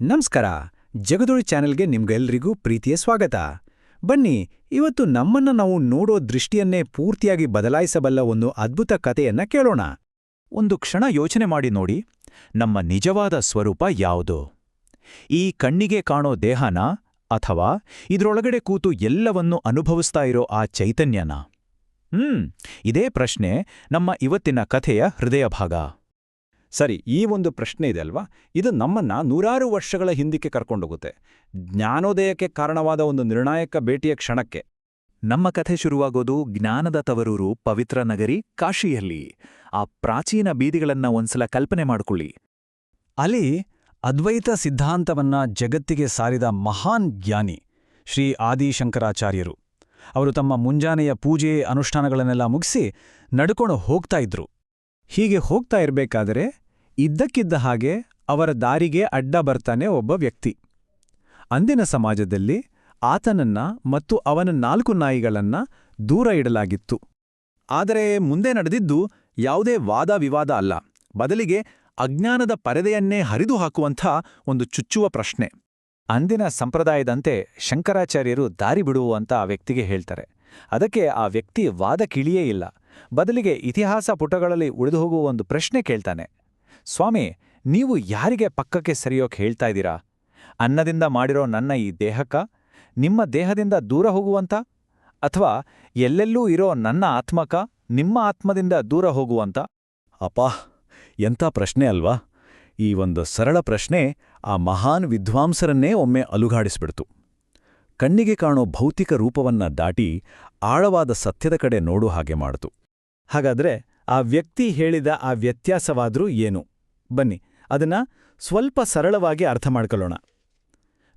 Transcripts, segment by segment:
ನಮಸ್ಕಾರ, ಜಗದೊಳಿ ಚಾನೆಲ್ಗೆ ನಿಮ್ಗೆಲ್ರಿಗೂ ಪ್ರೀತಿಯ ಸ್ವಾಗತ. ಬನ್ನಿ, ಇವತ್ತು ನಮ್ಮನ್ನ ನಾವು ನೋಡೋ ದೃಷ್ಟಿಯನ್ನೇ ಪೂರ್ತಿಯಾಗಿ ಬದಲಾಯಿಸಬಲ್ಲ ಒಂದು ಅದ್ಭುತ ಕಥೆಯನ್ನ ಕೇಳೋಣ. ಒಂದು ಕ್ಷಣ ಯೋಚನೆ ಮಾಡಿ ನೋಡಿ, ನಮ್ಮ ನಿಜವಾದ ಸ್ವರೂಪ ಯಾವುದು? ಈ ಕಣ್ಣಿಗೆ ಕಾಣೋ ದೇಹನ ಅಥವಾ ಇದರೊಳಗಡೆ ಕೂತು ಎಲ್ಲವನ್ನೂ ಅನುಭವಿಸ್ತಾ ಇರೋ ಆ ಚೈತನ್ಯನ? ಹ್ಮ್, ಇದೇ ಪ್ರಶ್ನೆ ನಮ್ಮ ಇವತ್ತಿನ ಕಥೆಯ ಹೃದಯ ಭಾಗ. ಸರಿ, ಈ ಒಂದು ಪ್ರಶ್ನೆ ಇದೆ ಅಲ್ವಾ? ಇದು ನಮ್ಮನ್ನ ನೂರಾರು ವರ್ಷಗಳ ಹಿಂದಕ್ಕೆ ಕರ್ಕೊಂಡೋಗುತ್ತೆ. ಜ್ಞಾನೋದಯಕ್ಕೆ ಕಾರಣವಾದ ಒಂದು ನಿರ್ಣಾಯಕ ಭೇಟಿಯ ಕ್ಷಣಕ್ಕೆ. ನಮ್ಮ ಕಥೆ ಶುರುವಾಗೋದು ಜ್ಞಾನದ ತವರೂರು ಪವಿತ್ರ ನಗರಿ ಕಾಶಿಯಲ್ಲಿ. ಆ ಪ್ರಾಚೀನ ಬೀದಿಗಳನ್ನ ಒಂದ್ಸಲ ಕಲ್ಪನೆ ಮಾಡಿಕೊಳ್ಳಿ. ಅಲ್ಲಿ ಅದ್ವೈತ ಸಿದ್ಧಾಂತವನ್ನ ಜಗತ್ತಿಗೆ ಸಾರಿದ ಮಹಾನ್ ಜ್ಞಾನಿ ಶ್ರೀ ಆದಿಶಂಕರಾಚಾರ್ಯರು. ಅವರು ತಮ್ಮ ಮುಂಜಾನೆಯ ಪೂಜೆ ಅನುಷ್ಠಾನಗಳನ್ನೆಲ್ಲ ಮುಗಿಸಿ ನಡ್ಕೊಂಡು ಹೋಗ್ತಾ ಇದ್ರು. ಹೀಗೆ ಹೋಗ್ತಾ ಇರಬೇಕಾದರೆ ಇದ್ದಕ್ಕಿದ್ದ ಹಾಗೆ ಅವರ ದಾರಿಗೆ ಅಡ್ಡ ಬರ್ತಾನೆ ಒಬ್ಬ ವ್ಯಕ್ತಿ. ಅಂದಿನ ಸಮಾಜದಲ್ಲಿ ಆತನನ್ನ ಮತ್ತು ಅವನ ನಾಲ್ಕು ನಾಯಿಗಳನ್ನ ದೂರ ಇಡಲಾಗಿತ್ತು. ಆದರೆ ಮುಂದೆ ನಡೆದಿದ್ದು ಯಾವುದೇ ವಾದ ವಿವಾದ ಅಲ್ಲ. ಬದಲಿಗೆ ಅಜ್ಞಾನದ ಪರದೆಯನ್ನೇ ಹರಿದು ಹಾಕುವಂಥ ಒಂದು ಚುಚ್ಚುವ ಪ್ರಶ್ನೆ. ಅಂದಿನ ಸಂಪ್ರದಾಯದಂತೆ ಶಂಕರಾಚಾರ್ಯರು ದಾರಿ ಬಿಡುವಂತ ಆ ವ್ಯಕ್ತಿಗೆ ಹೇಳ್ತಾರೆ. ಅದಕ್ಕೆ ಆ ವ್ಯಕ್ತಿ ವಾದ ಕಿಳಿಯೇ ಇಲ್ಲ. ಬದಲಿಗೆ ಇತಿಹಾಸ ಪುಟಗಳಲ್ಲಿ ಉಳಿದುಹೋಗುವ ಒಂದು ಪ್ರಶ್ನೆ ಕೇಳ್ತಾನೆ. ಸ್ವಾಮಿ, ನೀವು ಯಾರಿಗೆ ಪಕ್ಕಕ್ಕೆ ಸರಿಯೋಕೆ ಹೇಳ್ತಾ ಇದ್ದೀರಾ? ಅನ್ನದಿಂದ ಮಾಡಿರೋ ನನ್ನ ಈ ದೇಹಕ್ಕ, ನಿಮ್ಮ ದೇಹದಿಂದ ದೂರ ಹೋಗುವಂತ? ಅಥವಾ ಎಲ್ಲೆಲ್ಲೂ ಇರೋ ನನ್ನ ಆತ್ಮಕ ನಿಮ್ಮ ಆತ್ಮದಿಂದ ದೂರ ಹೋಗುವಂತ? ಅಪಾ ಎಂಥ ಪ್ರಶ್ನೆ ಅಲ್ವಾ? ಈ ಒಂದು ಸರಳ ಪ್ರಶ್ನೆ ಆ ಮಹಾನ್ ವಿದ್ವಾಂಸರನ್ನೇ ಒಮ್ಮೆ ಅಲುಗಾಡಿಸ್ಬಿಡ್ತು. ಕಣ್ಣಿಗೆ ಕಾಣೋ ಭೌತಿಕ ರೂಪವನ್ನ ದಾಟಿ ಆಳವಾದ ಸತ್ಯದ ಕಡೆ ನೋಡು ಹಾಗೆ ಮಾಡಿತು. ಹಾಗಾದ್ರೆ ಆ ವ್ಯಕ್ತಿ ಹೇಳಿದ ಆ ವ್ಯತ್ಯಾಸವಾದ್ರೂ ಏನು? ಬನ್ನಿ, ಅದನ್ನ ಸ್ವಲ್ಪ ಸರಳವಾಗಿ ಅರ್ಥ ಮಾಡ್ಕೊಳ್ಳೋಣ.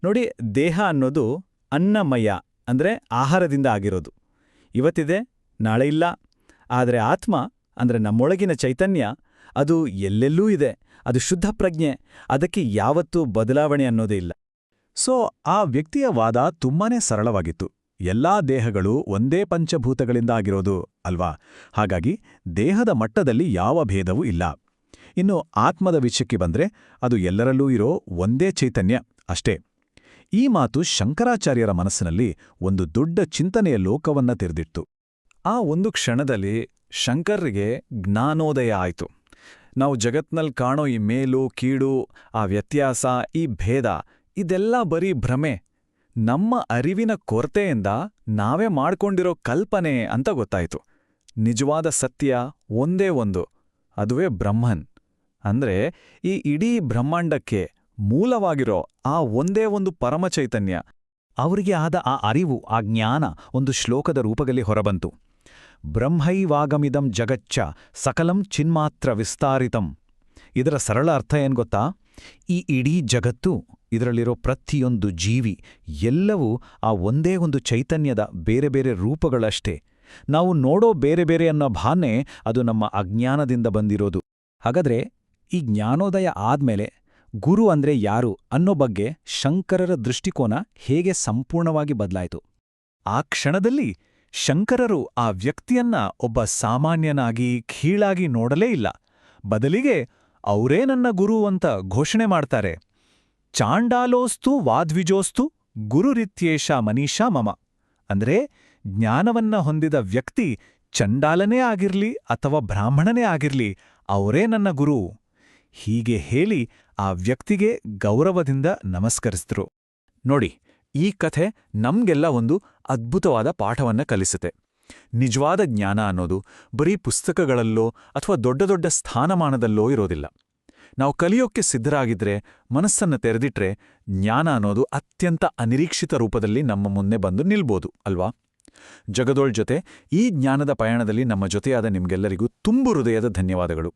ನೋಡಿ, ದೇಹ ಅನ್ನೋದು ಅನ್ನಮಯ, ಅಂದ್ರೆ ಆಹಾರದಿಂದ ಆಗಿರೋದು. ಇವತ್ತಿದೆ, ನಾಳೆ ಇಲ್ಲ. ಆದರೆ ಆತ್ಮ, ಅಂದ್ರೆ ನಮ್ಮೊಳಗಿನ ಚೈತನ್ಯ, ಅದು ಎಲ್ಲೆಲ್ಲೂ ಇದೆ. ಅದು ಶುದ್ಧ ಪ್ರಜ್ಞೆ. ಅದಕ್ಕೆ ಯಾವತ್ತೂ ಬದಲಾವಣೆ ಅನ್ನೋದೇ ಇಲ್ಲ. ಸೊ ಆ ವ್ಯಕ್ತಿಯ ವಾದ ತುಂಬಾನೇ ಸರಳವಾಗಿತ್ತು. ಎಲ್ಲಾ ದೇಹಗಳು ಒಂದೇ ಪಂಚಭೂತಗಳಿಂದ ಆಗಿರೋದು ಅಲ್ವಾ? ಹಾಗಾಗಿ ದೇಹದ ಮಟ್ಟದಲ್ಲಿ ಯಾವ ಭೇದವೂ ಇಲ್ಲ. ಇನ್ನು ಆತ್ಮದ ವಿಷಯಕ್ಕೆ ಬಂದ್ರೆ ಅದು ಎಲ್ಲರಲ್ಲೂ ಇರೋ ಒಂದೇ ಚೈತನ್ಯ ಅಷ್ಟೇ. ಈ ಮಾತು ಶಂಕರಾಚಾರ್ಯರ ಮನಸ್ಸಿನಲ್ಲಿ ಒಂದು ದೊಡ್ಡ ಚಿಂತನೆಯ ಲೋಕವನ್ನ ತೆರೆದಿಟ್ಟು ಆ ಒಂದು ಕ್ಷಣದಲ್ಲಿ ಶಂಕರ್ರಿಗೆ ಜ್ಞಾನೋದಯ ಆಯಿತು. ನಾವು ಜಗತ್ನಲ್ಲಿ ಕಾಣೋ ಈ ಮೇಲು ಕೀಳು ಆ ವ್ಯತ್ಯಾಸ, ಈ ಭೇದ, ಇದೆಲ್ಲ ಬರೀ ಭ್ರಮೆ. ನಮ್ಮ ಅರಿವಿನ ಕೊರತೆಯಿಂದ ನಾವೇ ಮಾಡ್ಕೊಂಡಿರೋ ಕಲ್ಪನೆ ಅಂತ ಗೊತ್ತಾಯಿತು. ನಿಜವಾದ ಸತ್ಯ ಒಂದೇ ಒಂದು, ಅದುವೇ ಬ್ರಹ್ಮನ್. ಅಂದ್ರೆ ಈ ಇಡೀ ಬ್ರಹ್ಮಾಂಡಕ್ಕೆ ಮೂಲವಾಗಿರೋ ಆ ಒಂದೇ ಒಂದು ಪರಮಚೈತನ್ಯ, ಅವರಿಗೆ ಆದ ಆ ಅರಿವು, ಆ ಜ್ಞಾನ ಒಂದು ಶ್ಲೋಕದ ರೂಪದಲ್ಲಿ ಹೊರಬಂತು. ಬ್ರಹ್ಮೈವಾಗಮಿದಂ ಜಗಚ್ಚ ಸಕಲಂ ಚಿನ್ಮಾತ್ರ ವಿಸ್ತಾರಿತಂ. ಇದರ ಸರಳ ಅರ್ಥ ಏನ್ ಗೊತ್ತಾ? ಈ ಇಡೀ ಜಗತ್ತು ಇದರಲ್ಲಿರೋ ಪ್ರತಿಯೊಂದು ಜೀವಿ ಎಲ್ಲವೂ ಆ ಒಂದೇ ಒಂದು ಚೈತನ್ಯದ ಬೇರೆ ಬೇರೆ ರೂಪಗಳಷ್ಟೇ. ನಾವು ನೋಡೋ ಬೇರೆ ಬೇರೆ ಅನ್ನೋ ಭಾನೆ ಅದು ನಮ್ಮ ಅಜ್ಞಾನದಿಂದ ಬಂದಿರೋದು. ಹಾಗಾದ್ರೆ ಈ ಜ್ಞಾನೋದಯ ಆದ್ಮೇಲೆ ಗುರು ಅಂದ್ರೆ ಯಾರು ಅನ್ನೋ ಬಗ್ಗೆ ಶಂಕರರ ದೃಷ್ಟಿಕೋನ ಹೇಗೆ ಸಂಪೂರ್ಣವಾಗಿ ಬದಲಾಯಿತು. ಆ ಕ್ಷಣದಲ್ಲಿ ಶಂಕರರು ಆ ವ್ಯಕ್ತಿಯನ್ನ ಒಬ್ಬ ಸಾಮಾನ್ಯನಾಗಿ, ಕೀಳಾಗಿ ನೋಡಲೇ ಇಲ್ಲ. ಬದಲಿಗೆ ಅವರೇ ನನ್ನ ಗುರು ಅಂತ ಘೋಷಣೆ ಮಾಡ್ತಾರೆ. ಚಾಂಡಾಲೋಸ್ತು ವಾದ್ವಿಜೋಸ್ತು ಗುರುರಿತ್ಯೇಷ ಮನೀಷಾ ಮಮ. ಅಂದ್ರೆ ಜ್ಞಾನವನ್ನ ಹೊಂದಿದ ವ್ಯಕ್ತಿ ಚಂಡಾಲನೇ ಆಗಿರ್ಲಿ ಅಥವಾ ಬ್ರಾಹ್ಮಣನೇ ಆಗಿರ್ಲಿ, ಅವರೇ ನನ್ನ ಗುರು. ಹೀಗೆ ಹೇಳಿ ಆ ವ್ಯಕ್ತಿಗೆ ಗೌರವದಿಂದ ನಮಸ್ಕರಿಸಿದ್ರು. ನೋಡಿ, ಈ ಕಥೆ ನಮ್ಗೆಲ್ಲ ಒಂದು ಅದ್ಭುತವಾದ ಪಾಠವನ್ನ ಕಲಿಸುತ್ತೆ. ನಿಜವಾದ ಜ್ಞಾನ ಅನ್ನೋದು ಬರೀ ಪುಸ್ತಕಗಳಲ್ಲೋ ಅಥವಾ ದೊಡ್ಡ ದೊಡ್ಡ ಸ್ಥಾನಮಾನದಲ್ಲೋ ಇರೋದಿಲ್ಲ. ನಾವು ಕಲಿಯೋಕ್ಕೆ ಸಿದ್ಧರಾಗಿದ್ರೆ, ಮನಸ್ಸನ್ನ ತೆರೆದಿಟ್ರೆ ಜ್ಞಾನ ಅನ್ನೋದು ಅತ್ಯಂತ ಅನಿರೀಕ್ಷಿತ ರೂಪದಲ್ಲಿ ನಮ್ಮ ಮುಂದೆ ಬಂದು ನಿಲ್ಬೋದು, ಅಲ್ವಾ? ಜಗದೋಳ್ ಜೊತೆ ಈ ಜ್ಞಾನದ ಪಯಣದಲ್ಲಿ ನಮ್ಮ ಜೊತೆಯಾದ ನಿಮಗೆಲ್ಲರಿಗೂ ತುಂಬು ಹೃದಯದ ಧನ್ಯವಾದಗಳು.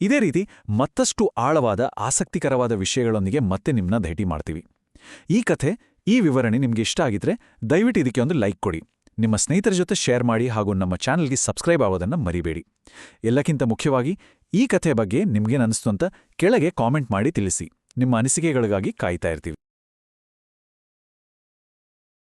ಇದೇ ರೀತಿ ಮತ್ತಷ್ಟು ಆಳವಾದ, ಆಸಕ್ತಿಕರವಾದ ವಿಷಯಗಳೊಂದಿಗೆ ಮತ್ತೆ ನಿಮ್ಮನ್ನ ಭೇಟಿ ಮಾಡ್ತೀವಿ. ಈ ಕಥೆ, ಈ ವಿವರಣೆ ನಿಮಗೆ ಇಷ್ಟ ಆಗಿದ್ರೆ ದಯವಿಟ್ಟು ಇದಕ್ಕೆ ಒಂದು ಲೈಕ್ ಕೊಡಿ. ನಿಮ್ಮ ಸ್ನೇಹಿತರ ಜೊತೆ ಶೇರ್ ಮಾಡಿ ಹಾಗೂ ನಮ್ಮ ಚಾನಲ್ಗೆ ಸಬ್ಸ್ಕ್ರೈಬ್ ಆಗೋದನ್ನು ಮರಿಬೇಡಿ. ಎಲ್ಲಕ್ಕಿಂತ ಮುಖ್ಯವಾಗಿ ಈ ಕಥೆ ಬಗ್ಗೆ ನಿಮ್ಗೇನನ್ನಿಸ್ತು ಅಂತ ಕೆಳಗೆ ಕಾಮೆಂಟ್ ಮಾಡಿ ತಿಳಿಸಿ. ನಿಮ್ಮ ಅನಿಸಿಕೆಗಳಿಗಾಗಿ ಕಾಯ್ತಾ ಇರ್ತೀವಿ.